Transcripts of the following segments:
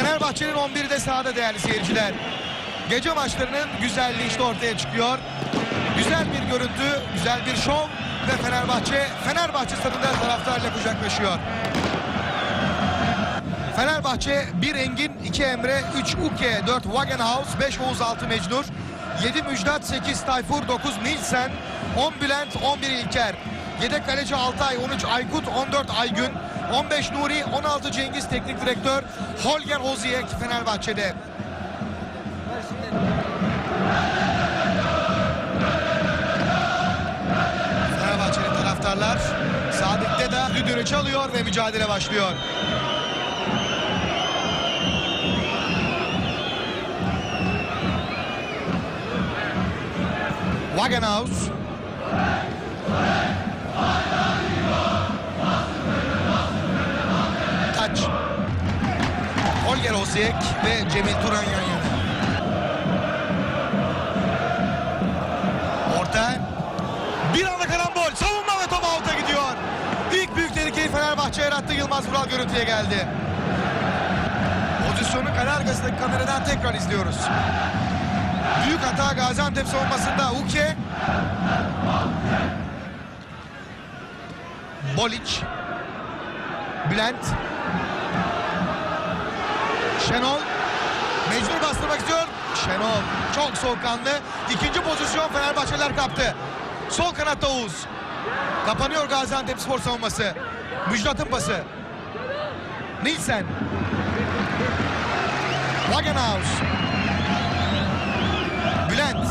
Fenerbahçe'nin 11'i de sahada değerli seyirciler. Gece maçlarının güzelliği işte ortaya çıkıyor. Güzel bir görüntü, güzel bir şov ve Fenerbahçe Fenerbahçe stadında taraftarla kucaklaşıyor. Fenerbahçe 1 Engin, 2 Emre, 3 Uke, 4 Wagenhaus, 5 Oğuz, 6 Mecnur, 7 Müjdat, 8 Tayfur, 9 Nilsen, 10 Bülent, 11 İlker. Yedek kaleci Altay, 13 Aykut, 14 Aygün, 15 Nuri, 16 Cengiz teknik direktör, Holger Hoziyek Fenerbahçe'de. Fenerbahçeli taraftarlar Sadık'ta da düdüğünü çalıyor ve mücadele başlıyor. Wagenhaus. Osijek ve Cemil Turan yan yana. Orta. Bir anda karambol. Savunma ve top out'a gidiyor. İlk büyük tehlikeyi Fenerbahçe yarattı. Yılmaz Vural görüntüye geldi. Pozisyonu kale kameradan tekrar izliyoruz. Büyük hata Gaziantep savunmasında Uke. Boliç. Bülent. Şenol. Mecbur bastırmak istiyor. Şenol çok soğukkanlı. İkinci pozisyon Fenerbahçeler kaptı. Sol kanatta Oğuz. Kapanıyor Gaziantep spor savunması. Müjdat'ın pası. Nilsen. Wagenhaus. Bülent.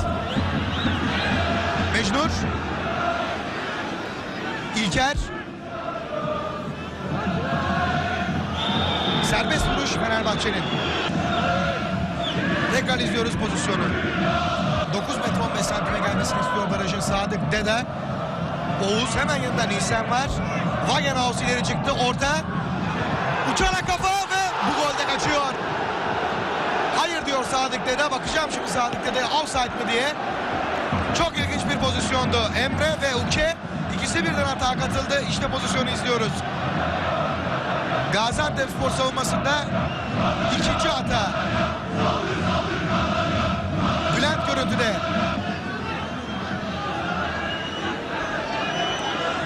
Mecnur. İlker. Serbest vuruş Fenerbahçe'nin. Tekrar izliyoruz pozisyonu. 9 metre 15 santime gelmesini istiyor barajın Sadık Dede. Oğuz hemen yanında Nisan var. Wagenhaus ileri çıktı. Orta. Uçarak kafa ve bu golde kaçıyor. Hayır diyor Sadık Dede. Bakacağım şimdi Sadık Dede offside mi diye. Çok ilginç bir pozisyondu. Emre ve Uke ikisi birden hata katıldı. İşte pozisyonu izliyoruz. Gaziantep spor savunmasında ikinci hata. Bülent görüntüde.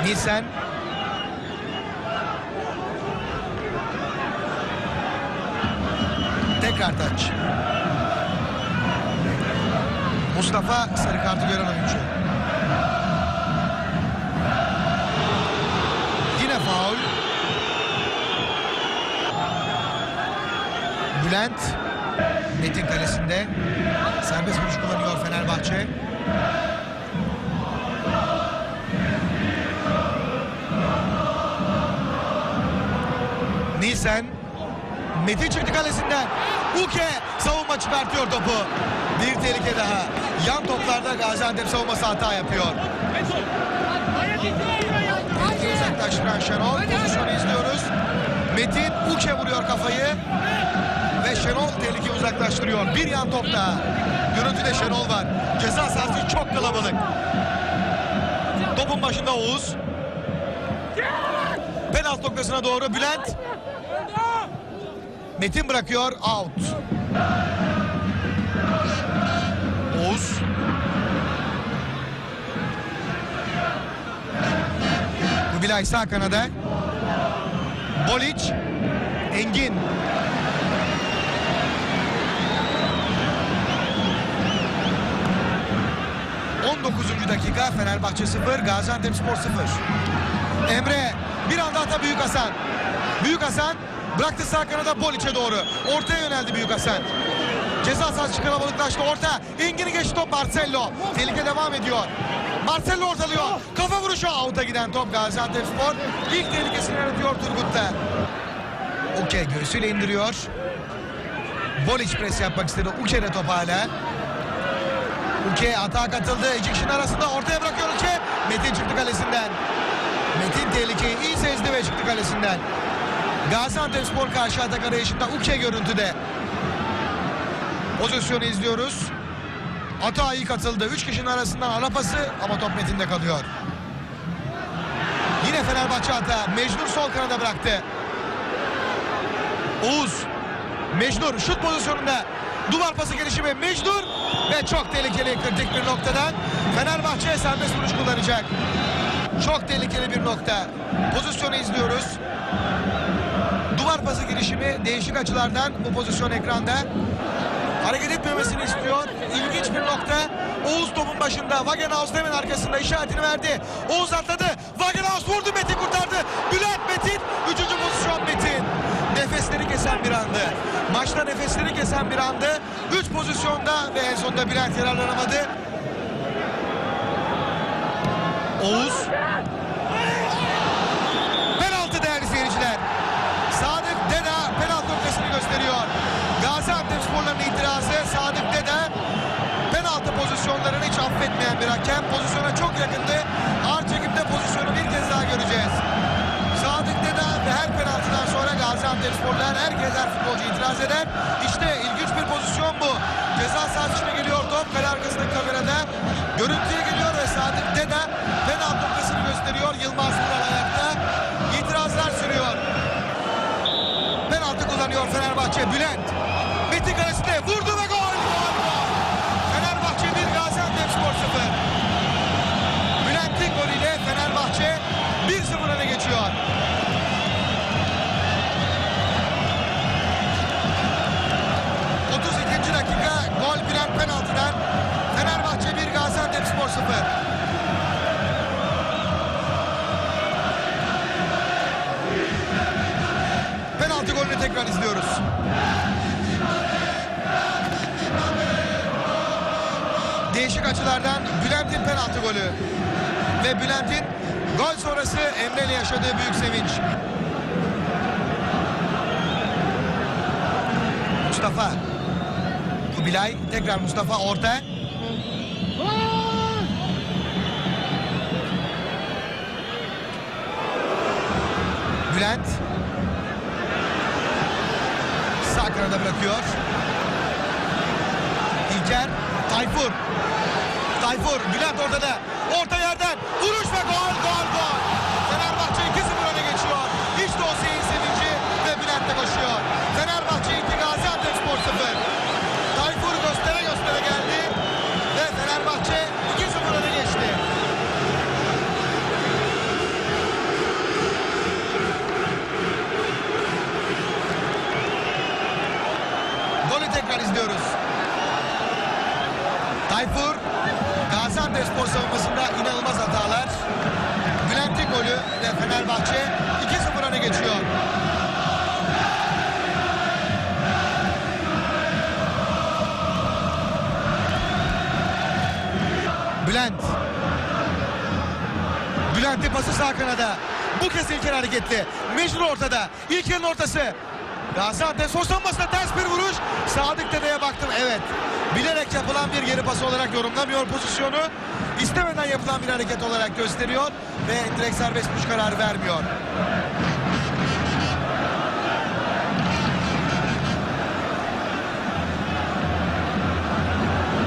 Nisan. Tekrar taç. Mustafa sarı kartı gören oyuncu. Bülent Metin kalesinde serbest vuruş kullanıyor Fenerbahçe. Nisan Metin çıktı kalesinden. Uke savunma çıkartıyor topu. Bir tehlike daha. Yan toplarda Gaziantep savunması hata yapıyor. Uzaklaştıran Şenol. Pozisyonu izliyoruz. Metin Uke vuruyor kafayı. Şenol tehlikeyi uzaklaştırıyor. Bir yan top daha. Görüntüde Şenol var. Ceza sahası çok kalabalık. Topun başında Oğuz. Penaltı noktasına doğru Bülent. Metin bırakıyor out. Oğuz. Kubilay sağ kanada. Boliç. Engin. ...19. dakika Fenerbahçe 0, Gaziantep Spor 0. Emre bir anda ata Büyük Hasan. Büyük Hasan bıraktı sağ kanada Boliç'e doğru. Ortaya yöneldi Büyük Hasan. Ceza sahası kalabalıklaştı orta. Engin'i geçti top Marcelo. Tehlike devam ediyor. Marcelo ortalıyor. Kafa vuruşu out'a giden top Gaziantep Spor. İlk tehlikesini yaratıyor Turgut'ta. Uke göğsüyle indiriyor. Boliç pres yapmak istedi. Uke'de top hala. Uke atağa katıldı. İki kişinin arasında ortaya bırakıyor Uke. Metin çıktı kalesinden. Metin tehlikeyi iyi sezdi ve çıktı kalesinden. Gaziantep Spor karşı atak arayışında Uke görüntüde. Pozisyonu izliyoruz. Ata iyi katıldı. Üç kişinin arasından ara pası ama top Metin'de kalıyor. Yine Fenerbahçe hata. Mecnun sol kanada bıraktı. Oğuz. Mecnur şut pozisyonunda. Duvar pası gelişimi Mecnur ve çok tehlikeli kritik bir noktadan Fenerbahçe serbest vuruş kullanacak. Çok tehlikeli bir nokta. Pozisyonu izliyoruz. Duvar pası girişimi değişik açılardan bu pozisyon ekranda. Hareket etmemesini istiyor. İlginç bir nokta. Oğuz topun başında. Wagenhaus hemen arkasında işaretini verdi. Oğuz atladı. Wagenhaus vurdu. Metin kurtardı. Bülent Metin. Üçüncü pozisyon Metin. Nefesleri kesen bir andı. Maçta nefesleri kesen bir andı. Üç pozisyonda ve en sonunda Bülent yararlanamadı. Oğuz. Eder. İşte ilginç bir pozisyon bu. Ceza sahası geliyor top kale arkasındaki kamerada. Görüntüye tekrar izliyoruz. Değişik açılardan Bülent'in penaltı golü. Ve Bülent'in gol sonrası Emre yaşadığı büyük sevinç. Mustafa. Kubilay tekrar Mustafa orta. Bülent. Sağ bırakıyor. İlker. Tayfur. Tayfur. Bülent ortada. Tekrar izliyoruz. Tayfur Gaziantep Spor savunmasında inanılmaz hatalar. Bülent'in golü ve Fenerbahçe 2-0 öne geçiyor. Bülent. Bülent'in pası sağ kanada. Bu kez İlker hareketli. Mecnun ortada. İlker'in ortası. Gaziantep son savunmasında ters bir vuruş. Sadık Dede'ye baktım. Evet. Bilerek yapılan bir geri pası olarak yorumlamıyor pozisyonu. İstemeden yapılan bir hareket olarak gösteriyor. Ve direkt serbest vuruş kararı vermiyor.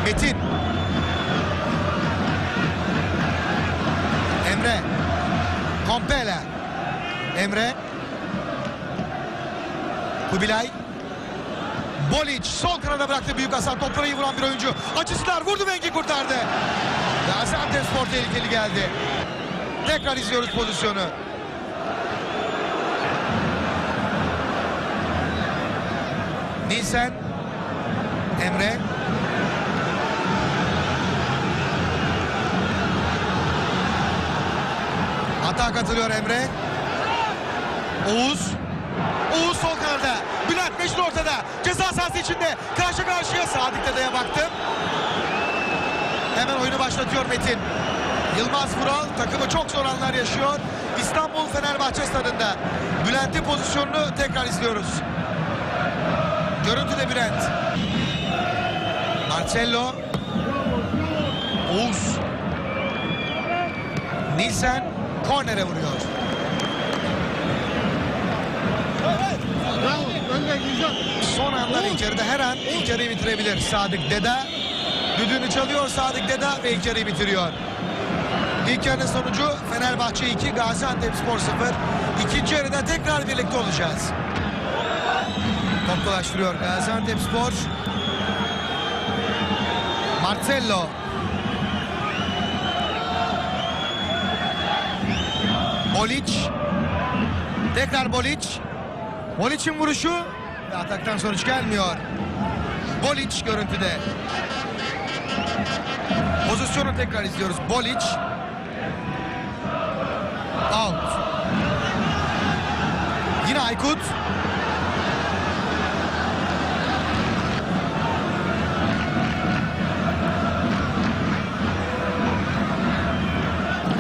Metin. Emre. Kompele. Emre. Kubilay. Bolic sol kanada bıraktı Büyük Hasan. Toplara iyi vuran bir oyuncu. Açısılar vurdu Bengi kurtardı. Gaziantep Spor tehlikeli geldi. Tekrar izliyoruz pozisyonu. Nilsen. Emre. Hata katılıyor Emre. Oğuz. Oğuz sol kanada. Bülent Meşin ortada. Ceza sahası içinde. Karşı karşıya Sadık Dede'ye baktım. Hemen oyunu başlatıyor Metin. Yılmaz Vural takımı çok zor anlar yaşıyor. İstanbul Fenerbahçe stadında. Bülent'in pozisyonunu tekrar izliyoruz. Görüntüde Bülent. Marcello. Oğuz. Nilsen kornere vuruyor. Son anlar ilk yarıda her an ilk yarıyı bitirebilir. Sadık Deda düdüğünü çalıyor Sadık Deda ve ilk yarıyı bitiriyor. İlk yarının sonucu Fenerbahçe 2, Gaziantep Spor 0. İkinci yarıda tekrar birlikte olacağız. Top dolaştırıyor Gaziantep Spor. Marcello. Bolic. Tekrar Bolic. Bolic'in vuruşu ataktan sonuç gelmiyor. Bolic görüntüde. Pozisyonu tekrar izliyoruz. Bolic. Out. Yine Aykut.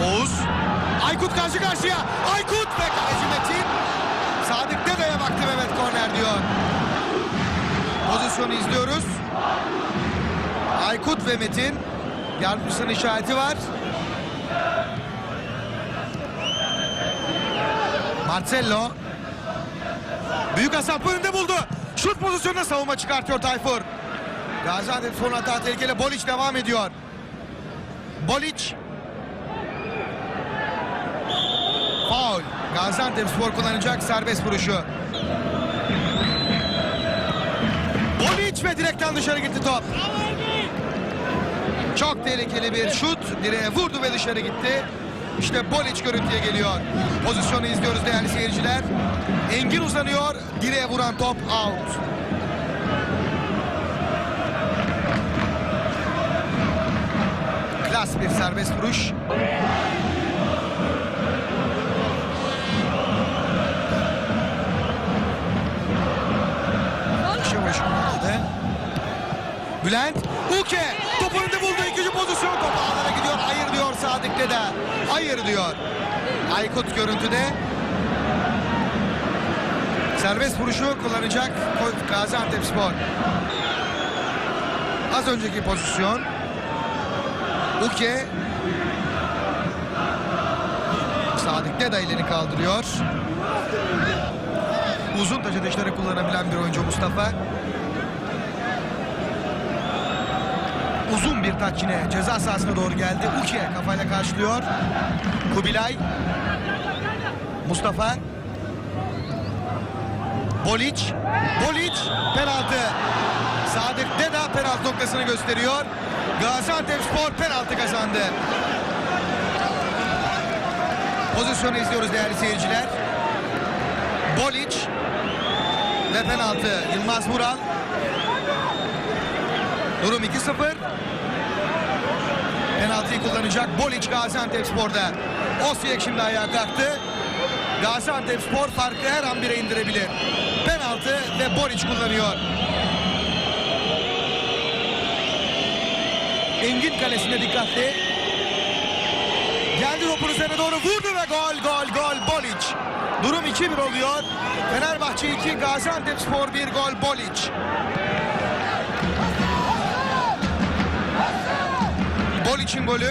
Oğuz. Aykut karşı karşıya. Aykut ve kaleci Metin. Sadık Dede'ye baktı Diyor. Pozisyonu izliyoruz. Aykut ve Metin. Yardımcısının işareti var. Marcello. Büyük Hasan önünde buldu. Şut pozisyonuna savunma çıkartıyor Tayfur. Gaziantep son hata tehlikeli. Boliç devam ediyor. Boliç. Faul. Gaziantep spor kullanacak serbest vuruşu. Ve direkten dışarı gitti top. Çok tehlikeli bir şut. Direğe vurdu ve dışarı gitti. İşte Boliç görüntüye geliyor. Pozisyonu izliyoruz değerli seyirciler. Engin uzanıyor. Direğe vuran top out. Klas bir serbest vuruş. Dede. Hayır diyor. Aykut görüntüde. Serbest vuruşu kullanacak Gaziantep Spor. Az önceki pozisyon. Uke. Sadık Dede elini kaldırıyor. Uzun taç ateşleri kullanabilen bir oyuncu Mustafa. Uzun bir taç yine ceza sahasına doğru geldi. Uke kafayla karşılıyor. Kubilay. Mustafa. Boliç. Boliç penaltı. Sadık Deda penaltı noktasını gösteriyor. Gaziantep Spor penaltı kazandı. Pozisyonu izliyoruz değerli seyirciler. Boliç ve penaltı Yılmaz Vural. Durum 2-0. Penaltıyı kullanacak Boliç Gaziantep Spor'da. Şimdi ayağa kalktı. Gaziantep Spor farkı her an bire indirebilir. Penaltı ve Boliç kullanıyor. Engin kalesine dikkatli. Geldi topun üzerine doğru vurdu ve gol gol gol Boliç. Durum 2-1 oluyor. Fenerbahçe 2, Gaziantep Spor 1 gol Boliç. Boliç'in golü.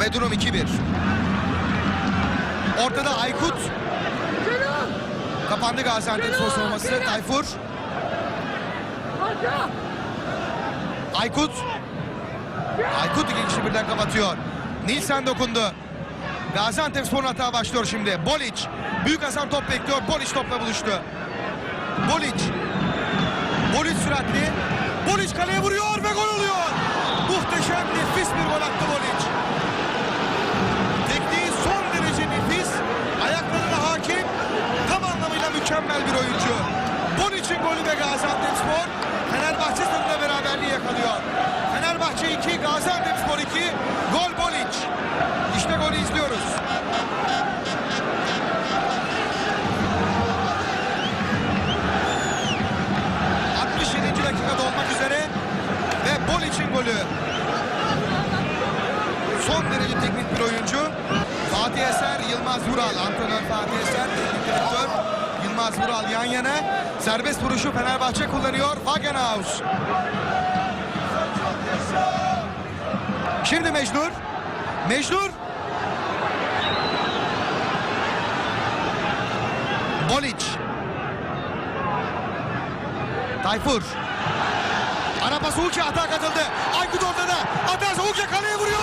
Ve durum 2-1. Ortada Aykut. Kapandı Gaziantep Spor savunması. Tayfur. Aykut. Aykut iki kişi birden kapatıyor. Nilsen dokundu. Gaziantep Spor'un hata başlıyor şimdi. Boliç. Büyük Hasan top bekliyor. Boliç topla buluştu. Boliç. Boliç süratli. Boliç kaleye vuruyor ve gol oluyor. Muhteşem nefis bir gol attı Boliç. Tekniği son derece nefis. Ayaklarına hakim. Tam anlamıyla mükemmel bir oyuncu. Boliç'in golü ve Gaziantep Spor Fenerbahçe sonunda beraberliği yakalıyor. Fenerbahçe 2, Gaziantep Spor 2, gol Boliç. Fenerbahçe kullanıyor. Wagenhaus. Şimdi Mecnur. Mecnur. Boliç. Tayfur. Ara pası Uğur'a hata katıldı. Aykut ortada. Atarsa Uğur'a kaleye vuruyor.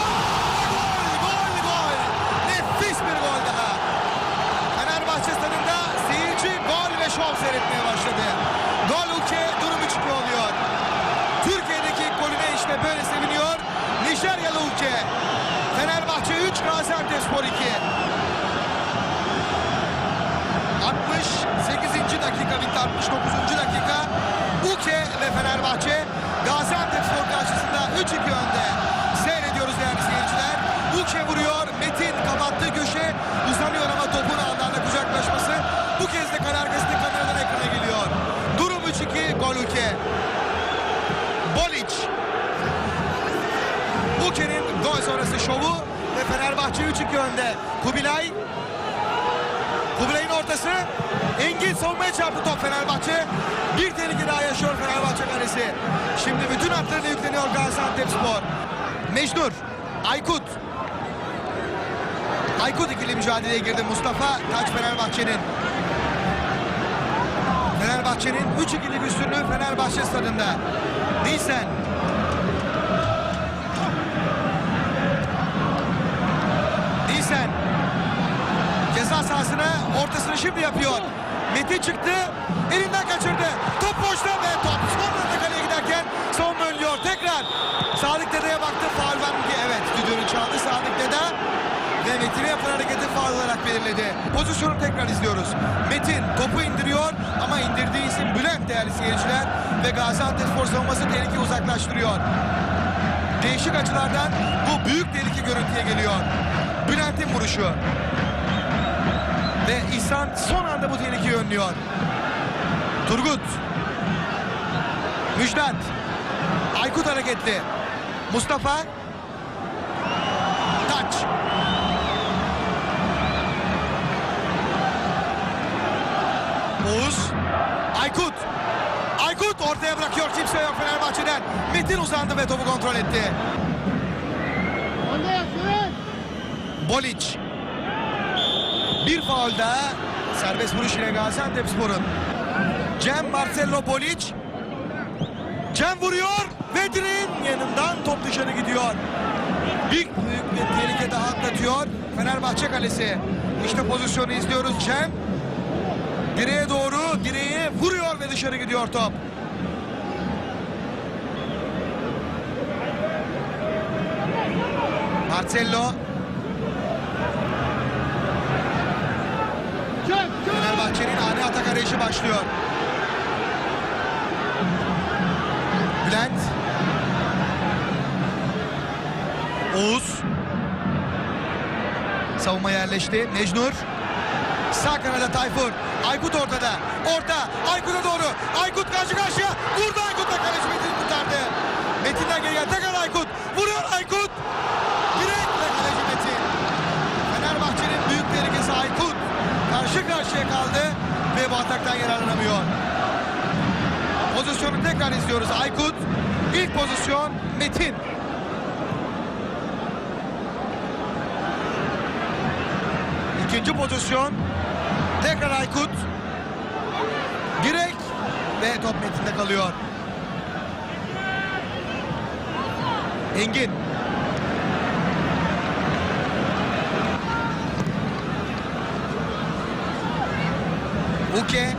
69. dakika. Uke ve Fenerbahçe Gaziantepspor karşısında 3-2 önde. Seyrediyoruz değerli seyirciler. Uke vuruyor. Savunmaya çarptı top Fenerbahçe. Bir tehlike daha yaşıyor Fenerbahçe kalesi. Şimdi bütün hatlarına yükleniyor Gaziantepspor. Mecnur, Aykut. Aykut ikili mücadeleye girdi Mustafa Taç Fenerbahçe'nin. Fenerbahçe'nin 3-2'lik üstünlüğü Fenerbahçe stadında. Nielsen. Nielsen. Ceza sahasına ortasını şimdi yapıyor. Metin çıktı. Elinden kaçırdı. Top boşta ve top son anda kaleye giderken son önlüyor. Tekrar Sadık Dede'ye baktı. Faul var mı ki? Evet düdüğünü çaldı Sadık Dede. Ve Metin'e yapılan hareketi faul olarak belirledi. Pozisyonu tekrar izliyoruz. Metin topu indiriyor ama indirdiği isim Bülent değerli seyirciler. Ve Gaziantepspor savunması tehlike uzaklaştırıyor. Değişik açılardan bu büyük tehlike görüntüye geliyor. Bülent'in vuruşu. Ve İhsan son anda bu tehlikeyi önlüyor. Turgut. Müjdat. Aykut hareketli. Mustafa. Taç. Oğuz. Aykut. Aykut ortaya bırakıyor. Kimse yok Fenerbahçe'den. Metin uzandı ve topu kontrol etti. Bolic. Bir faul daha. Serbest vuruş yine Gaziantepspor'un. Cem Marcelo Bolic. Cem vuruyor ve direğin yanından top dışarı gidiyor. Büyük büyük bir tehlike daha atlatıyor Fenerbahçe kalesi. İşte pozisyonu izliyoruz Cem. Direğe doğru direğe vuruyor ve dışarı gidiyor top. Marcelo Fenerbahçe'nin ani atak arayışı başlıyor. Bülent. Oğuz. Savunma yerleşti. Mecnur. Sağ kanada Tayfur. Aykut ortada. Orta. Aykut'a doğru. Aykut ataktan yararlanamıyor. Pozisyonu tekrar izliyoruz. Aykut. İlk pozisyon Metin. İkinci pozisyon tekrar Aykut. Direk ve top Metin'de kalıyor. Engin. Uke.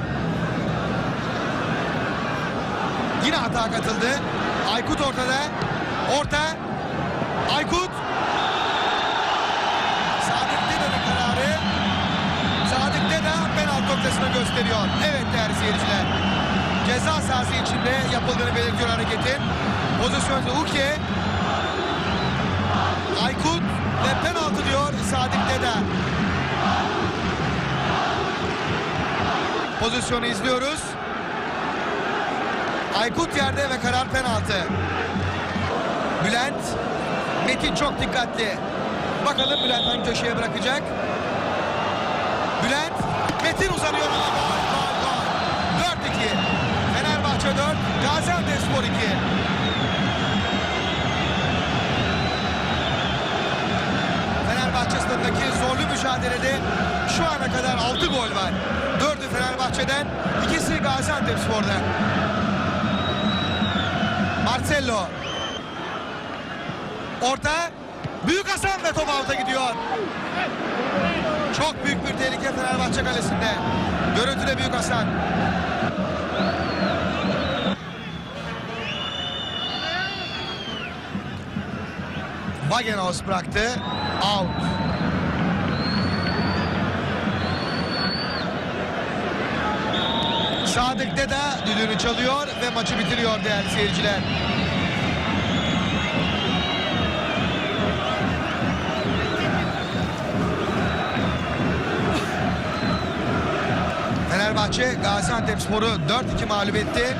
Yine hata katıldı. Aykut ortada. Orta. Aykut. Sadık Deda'nın kararı. Sadık Deda penaltı noktasına gösteriyor. Evet değerli seyirciler. Ceza sahası içinde yapıldığını belirtiyor hareketin. Pozisyonda Uke. Aykut ve penaltı diyor Sadık Deda. Pozisyonu izliyoruz. Aykut yerde ve karar penaltı. Bülent. Metin çok dikkatli. Bakalım Bülent hangi köşeye bırakacak. Bülent. Metin uzanıyor gol gol gol. 4-2. Fenerbahçe 4. Gaziantepspor 2. Fenerbahçe stadındaki zorlu mücadelede şu ana kadar 6 gol var. 4'ü Fenerbahçe'den, ikisi Gaziantepspor'dan. Marcelo. Orta. Büyük Hasan ve top alta gidiyor. Çok büyük bir tehlike Fenerbahçe kalesinde. Görüntüde Büyük Hasan. Wagenhaus bıraktı. Out. Sadık Deda düdüğünü çalıyor ve maçı bitiriyor değerli seyirciler. Fenerbahçe Gaziantepspor'u 4-2 mağlup etti.